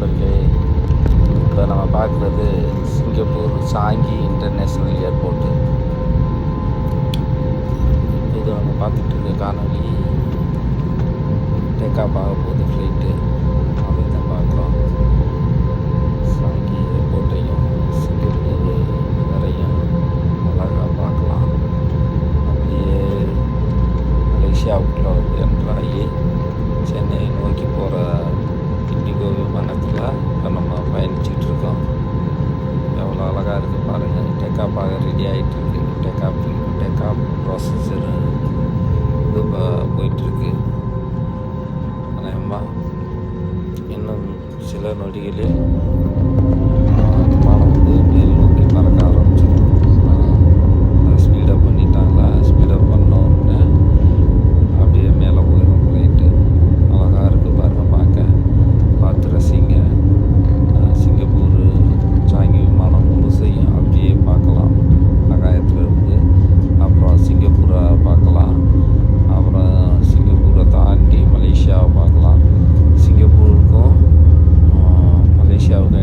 நண்பர்களே இப்போ நம்ம பார்க்குறது சிங்கப்பூர் சாங்கி இன்டர்நேஷ்னல் ஏர்போர்ட்டு இது நம்ம பார்த்துட்டு இருக்க காணொலி டேக் ஆஃப் ஆக போகுது பாருங்கள் டேக்காப் ஆக ரெடி ஆகிட்டு இருக்கு டேக்காப் டேக்காப் ப்ராசஸர் இது இப்போ போயிட்டுருக்கு அநேகமாக இன்னும் சில நொடிகளில் ще один.